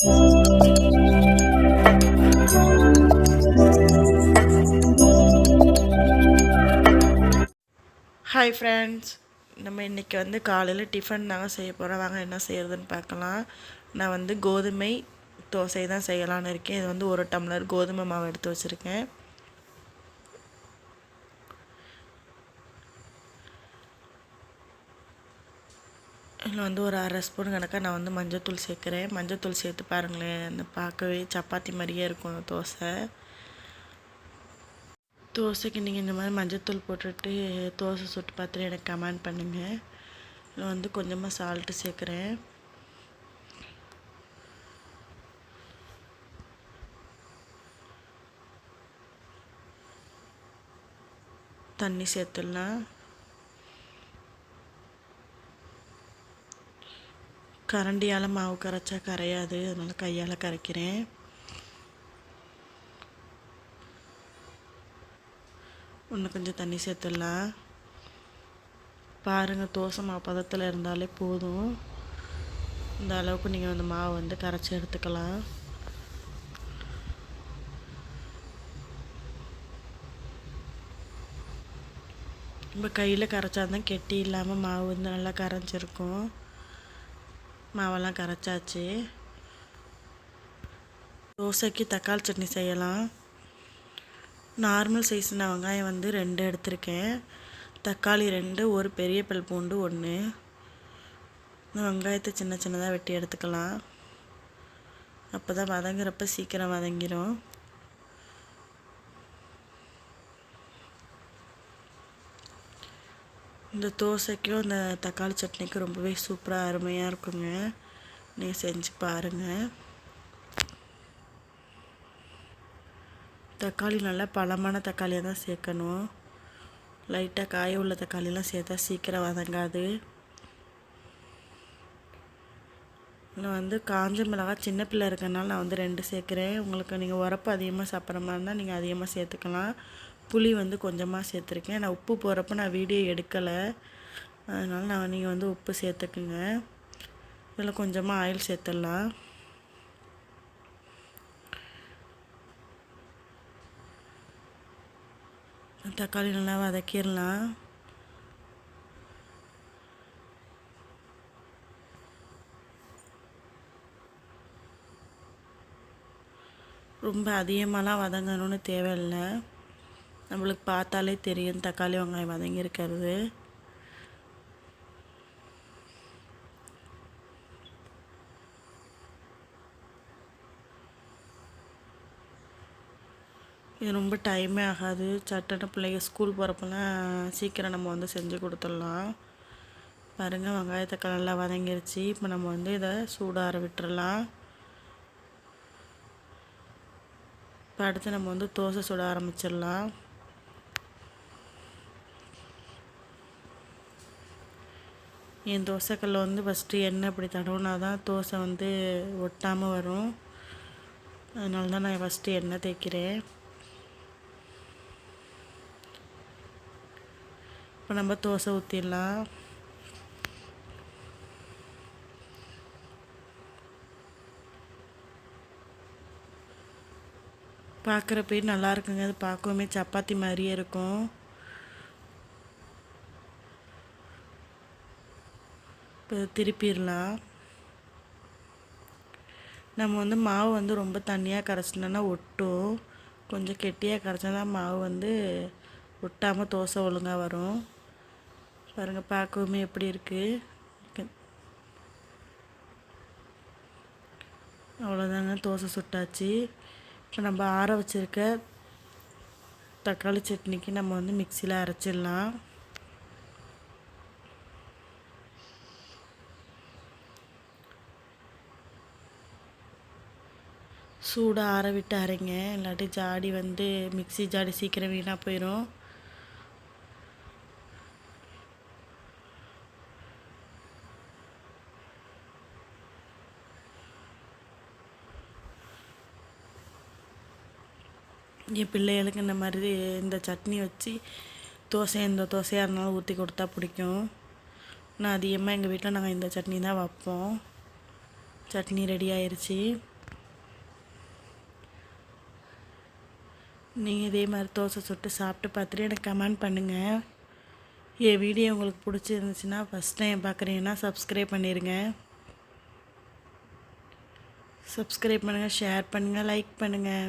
Hi friends நம்ம இன்றைக்கி வந்து காலையில் டிஃபன் தாங்க செய்ய போகிறோம் வாங்க என்ன செய்கிறதுன்னு பார்க்கலாம். நான் வந்து கோதுமை தோசை தான் செய்யலான்னு இருக்கேன். இது வந்து ஒரு டம்ளர் கோதுமை மாவு எடுத்து வச்சுருக்கேன். இதில் வந்து ஒரு அரை ஸ்பூன் கணக்காக நான் வந்து மஞ்சத்தூள் சேர்க்குறேன். மஞ்சத்தூள் சேர்த்து பாருங்களேன். அந்த பார்க்கவே சப்பாத்தி மாதிரியே இருக்கும் அந்த தோசை. தோசைக்கு நீங்கள் இந்த மாதிரி மஞ்சத்தூள் போட்டுட்டு தோசை சுட்டு பார்த்துட்டு எனக்கு கமெண்ட் பண்ணுங்கள் இதில் வந்து கொஞ்சமாக சால்ட்டு சேர்க்குறேன். தண்ணி சேர்த்துடலாம். கரண்டியால் மாவு கரைச்சா கரையாது. அதனால் கையால் கரைக்கிறேன். இன்னும் கொஞ்சம் தண்ணி சேர்த்துடலாம். பாருங்கள் தோசை மாவு பதத்தில் இருந்தாலே போதும். இந்த அளவுக்கு நீங்கள் வந்து மாவு வந்து கரைச்சி எடுத்துக்கலாம். நம்ம கையில் கரைச்சா தான் கெட்டி இல்லாமல் மாவு வந்து நல்லா கரைஞ்சிருக்கும். மாவெல்லாம் கரைச்சாச்சு. தோசைக்கு தக்காளி சட்னி செய்யலாம். நார்மல் சைஸ்னா வெங்காயம் வந்து ரெண்டு எடுத்திருக்கேன். தக்காளி ரெண்டு ஒரு பெரிய பல் பூண்டு ஒன்று வெங்காயத்தை சின்ன சின்னதாக வெட்டி எடுத்துக்கலாம். அப்போ தான் வதங்குறப்ப சீக்கிரம் வதங்கிடும் இந்த தோசைக்கும் இந்த தக்காளி சட்னிக்கும் ரொம்பவே சூப்பராக அருமையாக இருக்குங்க. நீங்கள் செஞ்சு பாருங்கள் தக்காளி நல்லா பழமான தக்காளியாக தான் சேர்க்கணும். லைட்டாக காய உள்ள தக்காளிலாம் சேர்த்தா சீக்கிரம் வதங்காது. நான் வந்து காஞ்ச மிளகா சின்ன பிள்ளை இருக்கனால நான் வந்து ரெண்டு சேர்க்குறேன். உங்களுக்கு நீங்கள் உரப்பு அதிகமாக சாப்பிட்ற மாதிரி இருந்தால் நீங்கள் அதிகமாக சேர்த்துக்கலாம். புளி வந்து கொஞ்சமாக சேர்த்துருக்கேன். நான் உப்பு போகிறப்ப நான் வீடியோ எடுக்கலை. அதனால் நான் நீங்கள் வந்து உப்பு சேர்த்துக்குங்க. இதில் கொஞ்சமாக ஆயில் சேர்த்துடலாம். தக்காளி நல்லா வதக்கிடலாம். ரொம்ப அதிகமாகலாம் வதங்கணும்னு தேவையில்லை. நம்மளுக்கு பார்த்தாலே தெரியும். தக்காளி வெங்காயம் வதங்கியிருக்கிறது. இது ரொம்ப டைமே ஆகாது. சட்டன பிள்ளைங்க ஸ்கூல் போகிறப்பெல்லாம் சீக்கிரம் நம்ம வந்து செஞ்சு கொடுத்துடலாம். பாருங்கள் வெங்காயத்தக்காளி நல்லா வதங்கிருச்சு. இப்போ நம்ம வந்து இதை சூடார விட்டுடலாம் இப்போ அடுத்து நம்ம வந்து தோசை சுட ஆரம்பிச்சிடலாம். என் தோசைக்கல்ல வந்து ஃபஸ்ட்டு எண்ணெய் இப்படி தடவுனா தான் தோசை வந்து ஒட்டாமல் வரும். அதனால தான் நான் ஃபஸ்ட்டு எண்ணெய் தேய்க்கிறேன். இப்போ நம்ம தோசை ஊற்றிடலாம் பார்க்குறப்பே நல்லா இருக்குங்க. அது பார்க்கவுமே சப்பாத்தி மாதிரியே இருக்கும். திருப்பிடலாம். நம்ம வந்து மாவு வந்து ரொம்ப தண்ணியாக கரைச்சினோன்னா ஒட்டும். கொஞ்சம் கெட்டியாக கரைச்சா தான் மாவு வந்து ஒட்டாமல் தோசை ஒழுங்காக வரும். பாருங்கள் பார்க்கவுமே எப்படி இருக்குது அவ்வளோதாங்க தோசை சுட்டாச்சு. இப்போ நம்ம ஆற வச்சுருக்க தக்காளி சட்னிக்கு நம்ம வந்து மிக்சியில் அரைச்சிடலாம். சூடாக ஆற விட்டு அரைங்க. இல்லாட்டி ஜாடி வந்து மிக்சி ஜாடி சீக்கிரம் வீணாக போயிடும் என் பிள்ளைகளுக்கு இந்த மாதிரி இந்த சட்னி வச்சு தோசை எந்த தோசையாக இருந்தாலும் ஊற்றி கொடுத்தா பிடிக்கும். நான் அதிகமாக எங்கள் வீட்டில் நாங்கள் இந்த சட்னி தான் வைப்போம். சட்னி ரெடி ஆயிடுச்சு நீங்கள் இதே மாதிரி தோசை சுட்டு சாப்பிட்டு பார்த்துட்டு எனக்கு கமெண்ட் பண்ணுங்கள் என் வீடியோ உங்களுக்கு பிடிச்சிருந்துச்சுன்னா ஃபஸ்ட் டைம் பார்க்குறீங்கன்னா சப்ஸ்கிரைப் பண்ணிடுங்க சப்ஸ்கிரைப் பண்ணுங்கள் ஷேர் பண்ணுங்கள் லைக் பண்ணுங்கள்